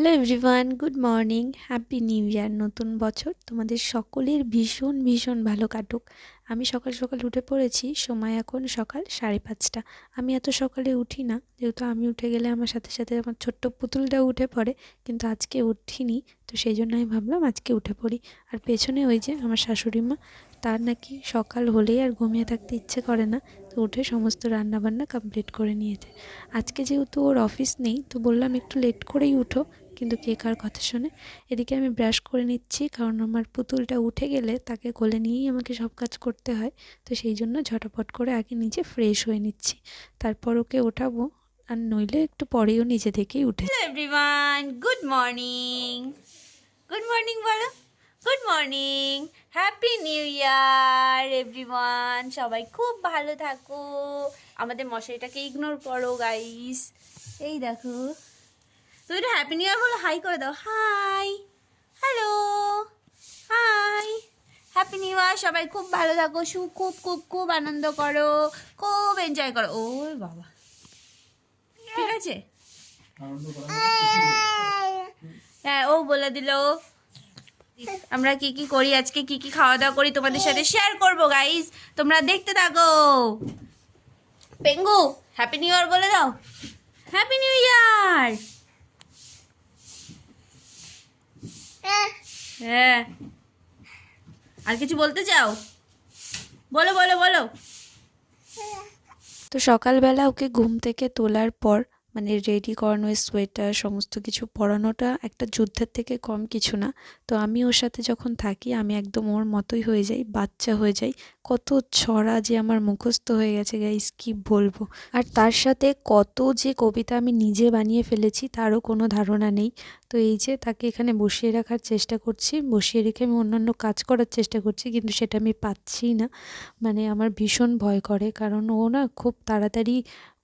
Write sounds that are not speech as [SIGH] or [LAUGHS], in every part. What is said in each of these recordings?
Hello everyone good morning happy new year নতুন বছর তোমাদের সকলের ভীষণ ভীষণ ভালো কাটুক। আমি সকাল সকাল উঠে পড়েছি। সময় এখন সকাল সাড়ে পাঁচটা। আমি এত সকালে উঠি না। যেহেতু আমি উঠে গেলে আমার সাথে সাথে আমার ছোট্ট পুতুলটা উঠে পড়ে, কিন্তু আজকে উঠিনি। তো সেই জন্য আমি ভাবলাম আজকে উঠে পড়ি। আর পেছনে ওই যে আমার শাশুড়ি মা তার নাকি সকাল হলেই আর ঘুমিয়ে থাকতে ইচ্ছে করে না, তো উঠে সমস্ত রান্নাবান্না কমপ্লিট করে নিয়েছে। আজকে যেহেতু ওর অফিস নেই, তো বললাম একটু লেট করেই উঠো, কিন্তু কে কার কথা শুনে। এদিকে আমি ব্রাশ করে নিচ্ছি, কারণ আমার পুতুলটা উঠে গেলে তাকে কোলে নিয়েই আমাকে সব কাজ করতে হয়, তো সেই জন্য ঝটাপট করে আগে নিজে ফ্রেশ হয়ে নিচ্ছি। তারপর ওকে ওঠাবো, আর নইলে একটু পরেও নিজে থেকেই উঠে। গুড মর্নিং গুড মর্নিং বলো। Good morning happy new year everyone সবাই খুব ভালো থাকো। আমাদের মশারিটাকে ইগনোর করো গাইস এই দেখো। তুমি একটু হ্যাপি নিউ ইয়ার বলো হাই করে দাও। Hi hello hi happy new year সবাই খুব ভালো থাকো সু খুব খুব খুব আনন্দ করো খুব এনজয় করো। ও বাবা। ঠিক আছে? হ্যাঁ ও বলে দিল। আমরা কি কি করি আজকে? কি কি খাওয়া দাওয়া করি তোমাদের সাথে শেয়ার করব গাইস তোমরা দেখতে থাকো। পেঙ্গু হ্যাপি নিউ ইয়ার বলে দাও। হ্যাপি নিউ ইয়ার হ্যাঁ। আর কিছু বলতে চাও? বলো বলো বলো। তো সকালবেলা ওকে ঘুম থেকে তোলার পর মানে রেডি করানো সোয়েটার, সমস্ত কিছু পরানোটা একটা যুদ্ধের থেকে কম কিছু না। তো আমি ওর সাথে যখন থাকি, আমি একদম ওর মতোই হয়ে যাই, বাচ্চা হয়ে যাই। কত ছড়া যে আমার মুখস্থ হয়ে গেছে গাইস কি বলব? আর তার সাথে কত যে কবিতা আমি নিজে বানিয়ে ফেলেছি, তারও কোনো ধারণা নেই। তো এই যে তাকে এখানে বসিয়ে রাখার চেষ্টা করছি, বসিয়ে রেখে আমি অন্যান্য কাজ করার চেষ্টা করছি, কিন্তু সেটা আমি পাচ্ছি না। মানে আমার ভীষণ ভয় করে, কারণ ও না খুব তাড়াতাড়ি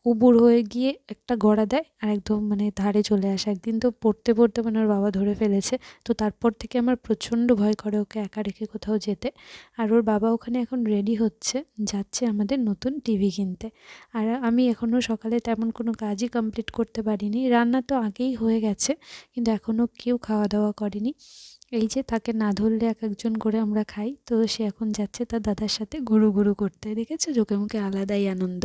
উবুর হয়ে গিয়ে একটা গড়া দেয় আর একদম মানে ধারে চলে আসে। একদিন তো পড়তে পড়তে মানে ওর বাবা ধরে ফেলেছে। তো তারপর থেকে আমার প্রচণ্ড ভয় করে ওকে একা রেখে কোথাও যেতে। আর ওর বাবা ওখানে এখন রেডি হচ্ছে, যাচ্ছে আমাদের নতুন টিভি কিনতে। আর আমি এখনও সকালে তেমন কোনো কাজই কমপ্লিট করতে পারিনি। রান্না তো আগেই হয়ে গেছে, কিন্তু এখনও কেউ খাওয়া দাওয়া করেনি। এই যে তাকে না ধরলে এক একজন করে আমরা খাই, তো সে এখন যাচ্ছে তার দাদার সাথে ঘুরু ঘুরু করতে। দেখেছ? চোখে মুখে আলাদাই আনন্দ।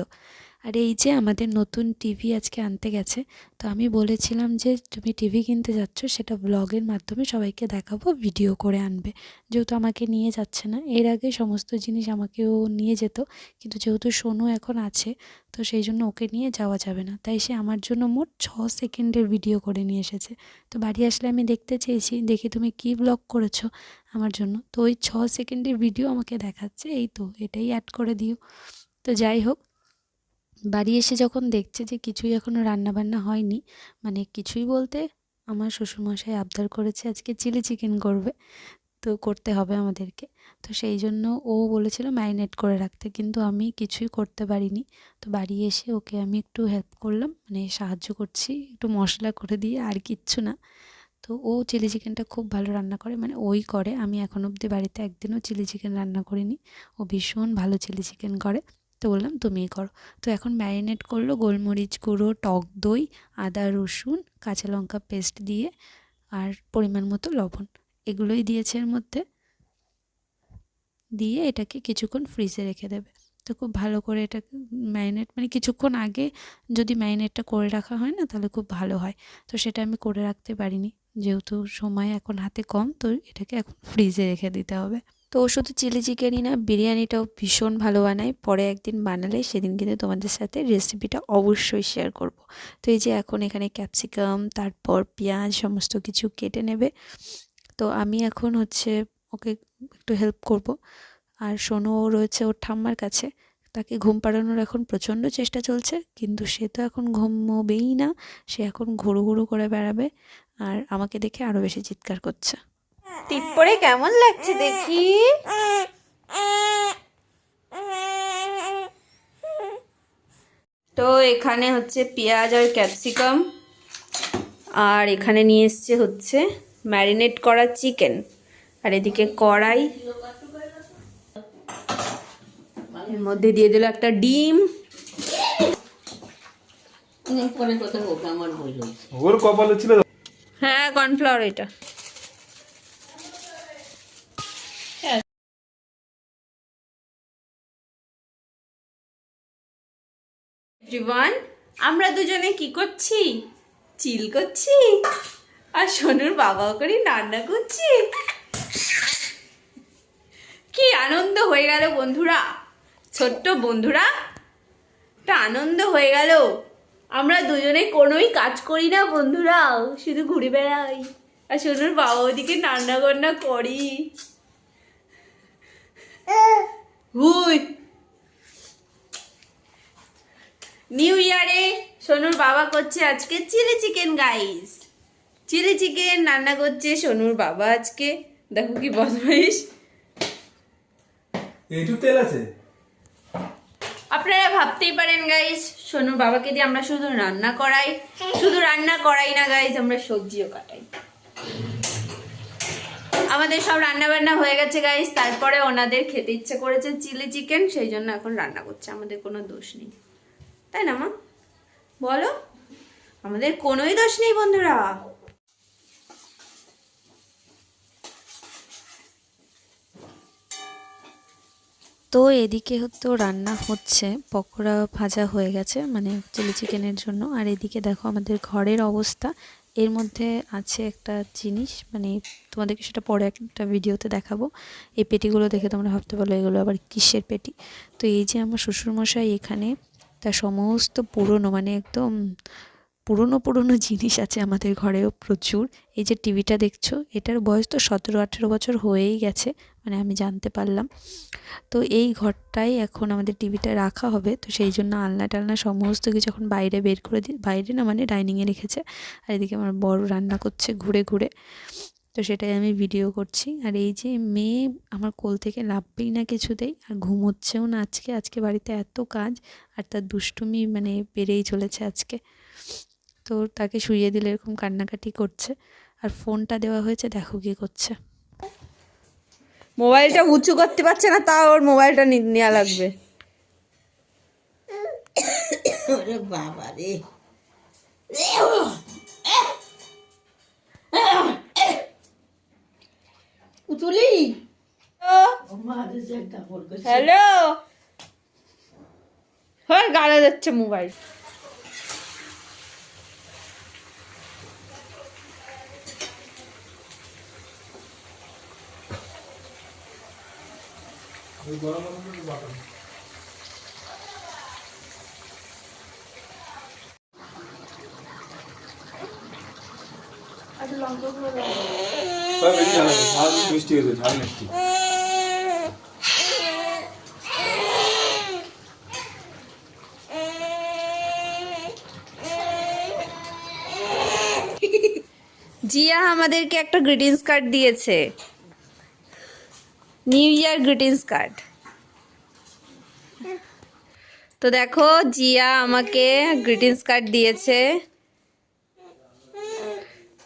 আর এই যে আমাদের নতুন টিভি আজকে আনতে গেছে, তো আমি বলেছিলাম যে তুমি টিভি কিনতে যাচ্ছ, সেটা ব্লগের মাধ্যমে সবাইকে দেখাবো ভিডিও করে আনবে। যেহেতু আমাকে নিয়ে যাচ্ছে না, এর আগে সমস্ত জিনিস আমাকেও নিয়ে যেত, কিন্তু যেহেতু সোনু এখন আছে, তো সেই জন্য ওকে নিয়ে যাওয়া যাবে না। তাই সে আমার জন্য মোট ছ সেকেন্ডের ভিডিও করে নিয়ে এসেছে। তো বাড়ি আসলে আমি দেখতে চেয়েছি, দেখি তুমি কি ব্লগ করেছ আমার জন্য। তো ওই ছ সেকেন্ডের ভিডিও আমাকে দেখাচ্ছে, এই তো এটাই অ্যাড করে দিও। তো যাই হোক বাড়ি এসে যখন দেখছে যে কিছুই এখনও রান্নাবান্না হয়নি মানে কিছুই বলতে আমার শ্বশুরমশাই আবদার করেছে আজকে চিলি চিকেন করবে, তো করতে হবে আমাদেরকে। তো সেই জন্য ও বলেছিল ম্যারিনেট করে রাখতে, কিন্তু আমি কিছুই করতে পারিনি। তো বাড়ি এসে ওকে আমি একটু হেল্প করলাম মানে সাহায্য করছি, একটু মশলা করে দিয়ে আর কিচ্ছু না। তো ও চিলি চিকেনটা খুব ভালো রান্না করে মানে ওই করে। আমি এখন অবধি বাড়িতে একদিনও চিলি চিকেন রান্না করিনি। ও ভীষণ ভালো চিলি চিকেন করে। তো বললাম, তুমিই করো। তো এখন ম্যারিনেট করল গোলমরিচ গুঁড়ো, টক দই, আদা, রসুন, কাঁচা লঙ্কা পেস্ট দিয়ে আর পরিমাণ মতো লবণ। এগুলোই দিয়েছে এর মধ্যে। দিয়ে এটাকে কিছুক্ষণ ফ্রিজে রেখে দেবে। তো খুব ভালো করে এটাকে ম্যারিনেট মানে কিছুক্ষণ আগে যদি ম্যারিনেটটা করে রাখা হয় না, তাহলে খুব ভালো হয়। তো সেটা আমি করে রাখতে পারিনি। যেহেতু সময় এখন হাতে কম, তো এটাকে এখন ফ্রিজে রেখে দিতে হবে। তো ও শুধু চিলি চিকেনই না, বিরিয়ানিটাও ভীষণ ভালো বানায়। পরে একদিন বানালে সেদিন কিন্তু তোমাদের সাথে রেসিপিটা অবশ্যই শেয়ার করব। তো এই যে এখন এখানে ক্যাপসিকাম তারপর পেঁয়াজ সমস্ত কিছু কেটে নেবে। তো আমি এখন হচ্ছে ওকে একটু হেল্প করব। আর সোনুও রয়েছে ওর ঠাম্মার কাছে। তাকে ঘুম পাড়ানোর এখন প্রচণ্ড চেষ্টা চলছে, কিন্তু সে তো এখন ঘুমোবেই না। সে এখন ঘুরু ঘুরু করে বেড়াবে। আর আমাকে দেখে আরও বেশি চিৎকার করছে। টিপ পরে কেমন লাগছে দেখি? তো এখানে হচ্ছে পেঁয়াজ আর ক্যাপসিকাম। আর এখানে নিয়ে এসছে হচ্ছে ম্যারিনেট করা চিকেন। আর এদিকে কড়াই। এর মধ্যে দিয়ে দিল একটা ডিম। হ্যাঁ কর্নফ্লাওয়ার এটা। এভরিওয়ান আমরা দুজনে কি করছি? চিল করছি। আর সোনুর বাবাও করে রান্না করছি। কি আনন্দ হয়ে গেল বন্ধুরা। ছোট্ট বন্ধুরা একটা আনন্দ হয়ে গেল। আমরা দুজনে কোনোই কাজ করি না বন্ধুরা শুধু ঘুরে বেড়াই। আর সোনুর বাবা ওদিকে রান্না বান্না করি হুই নিউ ইয়ারে সোনুর বাবা করছে আজকে chilli chicken guys chilli chicken রান্না করছে সোনুর বাবা আজকে। দেখো কি বদমাইশ। এইটুক তেল আছে? আপনারা ভাবতেই পারেন গাইস সোনুর বাবাকে দিয়ে আমরা শুধু রান্না করাই। শুধু রান্না করাই না গাইস আমরা সবজিও কাটাই। আমাদের সব রান্না বান্না হয়ে গেছে গাইস তারপরে ওনাদের খেতে ইচ্ছে করেছে চিলি চিকেন সেই জন্য এখন রান্না করছে আমাদের কোনো দোষ নেই। তাই না, মা? বলো, আমাদের কোনোই দোষ নেই, বন্ধুরা। তো এদিকে তো রান্না হচ্ছে, পকোড়া ভাজা হয়ে গেছে মানে চিলি চিকেনের জন্য। আর এদিকে দেখো আমাদের ঘরের অবস্থা, এর মধ্যে আছে একটা জিনিস মানে তোমাদেরকে সেটা পরে একটা ভিডিওতে দেখাবো। এই পেটিগুলো দেখে তোমরা ভাবতে পারো এগুলো আবার কিসের পেটি? তো এই যে আমার শ্বশুরমশাই এখানে তার সমস্ত পুরনো মানে একদম পুরনো পুরনো জিনিস আছে আমাদের ঘরেও প্রচুর। এই যে টিভিটা দেখছ, এটার বয়স তো সতেরো, আঠেরো বছর হয়েই গেছে মানে আমি জানতে পারলাম। তো এই ঘরটাই এখন আমাদের টিভিটা রাখা হবে, তো সেই জন্য আলনা টালনা সমস্ত কিছু এখন বাইরে বের করে দিই বাইরে না মানে ডাইনিংয়ে রেখেছে। আর এদিকে আমার বড় রান্না করছে ঘুরে ঘুরে। তো সেটাই আমি ভিডিও করছি। আর এই যে মেয়ে আমার কোল থেকে লাভবেই না কিছুতেই আর ঘুমোচ্ছেও না আজকে। আজকে বাড়িতে এত কাজ আর তার দুষ্টুমি মানে বেড়েই চলেছে আজকে। তো তাকে শুইয়ে দিলে এরকম কান্নাকাটি করছে। আর ফোনটা দেওয়া হয়েছে দেখো কী করছে। মোবাইলটা উঁচু করতে পারছে না তাও ওর মোবাইলটা নেওয়া লাগবে। বাবা রে পুতুলি? হ্যালো হ্যাঁ গালা যাচ্ছে মোবাইল ঝাল জিয়া আমাদেরকে একটা গ্রিটিংস কার্ড দিয়েছে। নিউ ইয়ার গ্রিটিংস কার্ড তো দেখো, জিয়া আমাকে গ্রিটিংস কার্ড দিয়েছে।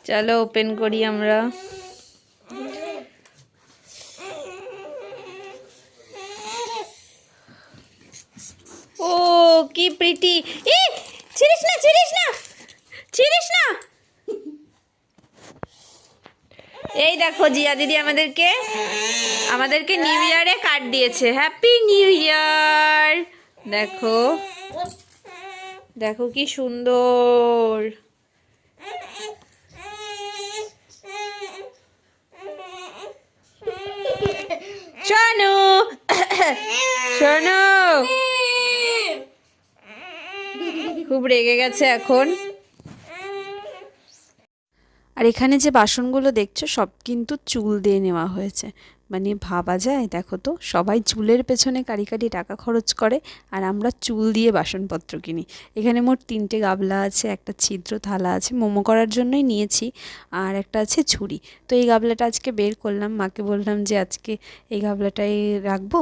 চলো ওপেন করি আমরা। ও, কি প্রীতি। ই, ছিড়িস না ছিড়িস না ছিড়িস না। এই দেখো জিয়া দিদি আমাদেরকে আমাদেরকে নিউ ইয়ারে কার্ড দিয়েছে। হ্যাপি নিউ ইয়ার দেখো দেখো কি সুন্দর। শোনো শোনো খুব রেগে গেছে এখন। আর এখানে যে বাসনগুলো দেখছ, সব কিন্তু চুল দিয়ে নেওয়া হয়েছে। মানে ভাবা যায়, দেখো তো, সবাই চুলের পেছনে কারি কারি টাকা খরচ করে, আর আমরা চুল দিয়ে বাসনপত্র কিনি। এখানে মোট তিনটে গাবলা আছে, একটা ছিদ্র থালা আছে, মোমো করার জন্যই নিয়েছি, আর একটা আছে ছুরি। তো এই গাবলাটা আজকে বের করলাম, মাকে বললাম যে আজকে এই গাবলাটাই রাখব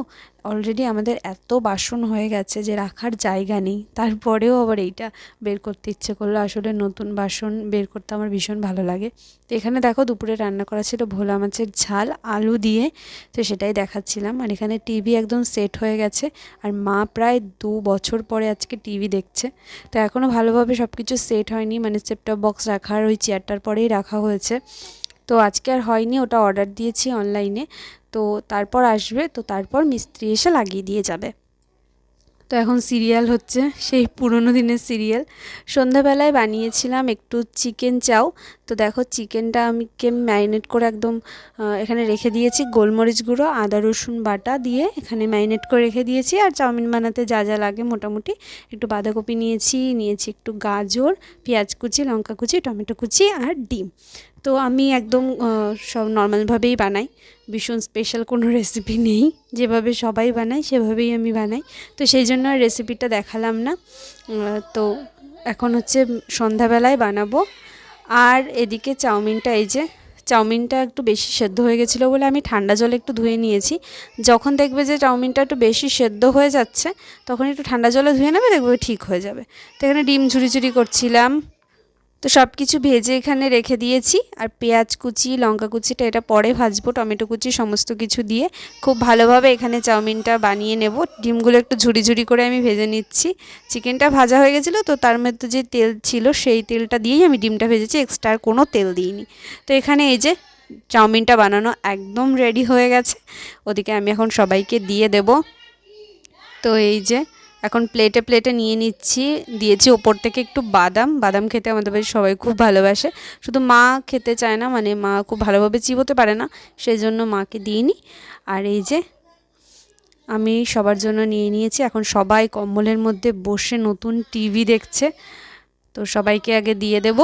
অলরেডি আমাদের এত বাসন হয়ে গেছে যে রাখার জায়গা নেই। তারপরেও আবার এইটা বের করতে ইচ্ছে করল। আসলে নতুন বাসন বের করতে আমার ভীষণ ভালো লাগে। তো এখানে দেখো দুপুরে রান্না করা ছিল ভোলা মাছের ঝাল, আলু দিয়ে। তো সেটাই দেখাচ্ছিলাম। আর এখানে টিভি একদম সেট হয়ে গেছে। আর মা প্রায় দু বছর পরে আজকে টিভি দেখছে। তো এখনও ভালোভাবে সব কিছু সেট হয়নি। মানে সেপটপ বক্স রাখার ওই চেয়ারটার পরেই রাখা হয়েছে। তো আজকে আর হয়নি। ওটা অর্ডার দিয়েছি অনলাইনে তো তারপর আসবে, তো তারপর মিস্ত্রি এসে লাগিয়ে দিয়ে যাবে। তো এখন সিরিয়াল হচ্ছে, সেই পুরনো দিনের সিরিয়াল। সন্ধ্যাবেলায় বানিয়েছিলাম একটু চিকেন চাও। তো দেখো চিকেনটা আমি ম্যারিনেট করে একদম এখানে রেখে দিয়েছি। গোলমরিচ গুঁড়ো, আদা, রসুন বাটা দিয়ে এখানে ম্যারিনেট করে রেখে দিয়েছি। আর চাউমিন বানাতে যা যা লাগে মোটামুটি একটু বাঁধাকপি নিয়েছি নিয়েছি একটু গাজর, পেঁয়াজ কুচি, লঙ্কা কুচি, টমেটো কুচি আর ডিম। তো আমি একদম সব নর্মালভাবেই বানাই। ভীষণ স্পেশাল কোনো রেসিপি নেই। যেভাবে সবাই বানায়, সেভাবেই আমি বানাই। তো সেই জন্য রেসিপিটা দেখালাম না। তো এখন হচ্ছে সন্ধ্যাবেলায় বানাবো। আর এদিকে চাউমিনটা, এই যে চাউমিনটা একটু বেশি সেদ্ধ হয়ে গেছিল বলে আমি ঠান্ডা জলে একটু ধুয়ে নিয়েছি। যখন দেখবে যে চাউমিনটা একটু বেশি সেদ্ধ হয়ে যাচ্ছে, তখন একটু ঠান্ডা জলে ধুয়ে নেবে, দেখবে ঠিক হয়ে যাবে। তো এখানে ডিম ঝুরি ঝুরি করছিলাম তো সব কিছু ভেজে এখানে রেখে দিয়েছি। আর পেঁয়াজ কুচি, লঙ্কা কুচিটা এটা পরে ভাজবো, টমেটো কুচি সমস্ত কিছু দিয়ে। খুব ভালোভাবে এখানে চাউমিনটা বানিয়ে নেব। ডিমগুলো একটু ঝুড়ি ঝুড়ি করে আমি ভেজে নিচ্ছি। চিকেনটা ভাজা হয়ে গেছিল, তো তার মধ্যে যে তেল ছিল সেই তেলটা দিয়েই আমি ডিমটা ভেজেছি, এক্সট্রা আর কোনো তেল দিইনি। তো এখানে এই যে চাউমিনটা বানানো একদম রেডি হয়ে গেছে। ওদিকে আমি এখন সবাইকে দিয়ে দেব। তো এই যে এখন প্লেটে প্লেটে নিয়ে নিচ্ছি। দিয়েছি ওপর থেকে একটু বাদাম। বাদাম খেতে আমাদের বাড়ির সবাই খুব ভালোবাসে। শুধু মা খেতে চায় না মানে মা খুব ভালোভাবে চিবোতে পারে না সেই জন্য মাকে দিইনি। আর এই যে, আমি সবার জন্য নিয়ে নিয়েছি। এখন সবাই কম্বলের মধ্যে বসে নতুন টিভি দেখছে। তো সবাইকে আগে দিয়ে দেব।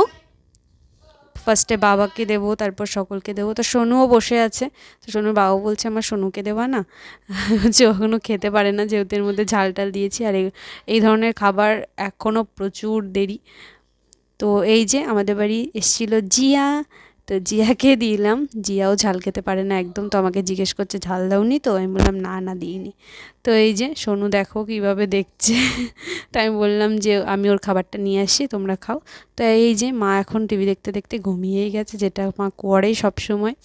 ফার্স্টে বাবাকে দেবো, তারপর সকলকে দেবো। তো সোনুও বসে আছে। তো সোনুর বাবা বলছে, আমার সোনুকে দেওয়া না? [LAUGHS] যে এখনও খেতে পারে না, যেহেতু এর মধ্যে ঝাল টাল দিয়েছি। আর এই- এই ধরনের খাবার এখনও প্রচুর দেরি। তো এই যে আমাদের বাড়ি এসেছিল জিয়া। তো জিয়াকে দিলাম। জিয়াও ঝাল খেতে পারে না একদম, তো আমাকে জিজ্ঞেস করছে, ঝাল দাওনি তো? আমি বললাম, না না, দিইনি। তো এই যে সোনু দেখো কীভাবে দেখছে। [LAUGHS] তো আমি বললাম যে, আমি ওর খাবারটা নিয়ে আসি তোমরা খাও। তো এই যে মা এখন টিভি দেখতে দেখতে ঘুমিয়েই গেছে, যেটা মা করেই সব সময়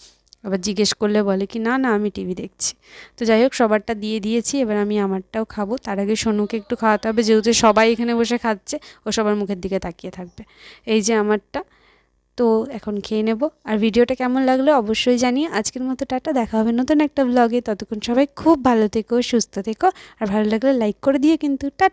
আবার জিজ্ঞেস করলে বলে কি, না না, আমি টিভি দেখছি। তো যাই হোক, সবারটা দিয়ে দিয়েছি, এবার আমি আমারটাও খাব। তার আগে সোনুকে একটু খাওয়াতে হবে, যেহেতু সবাই এখানে বসে খাচ্ছে, ও সবার মুখের দিকে তাকিয়ে থাকবে। এই যে আমারটা তো এখন খেয়ে নেব। আর ভিডিওটা কেমন লাগল অবশ্যই জানিয়ে আজকের মতো টাটা, দেখা হবে নতুন একটা ব্লগে ততক্ষণ সবাই খুব ভালো থেকো, সুস্থ থেকো। আর ভালো লাগলে লাইক করে দিয়ে কিন্তু। টাটা!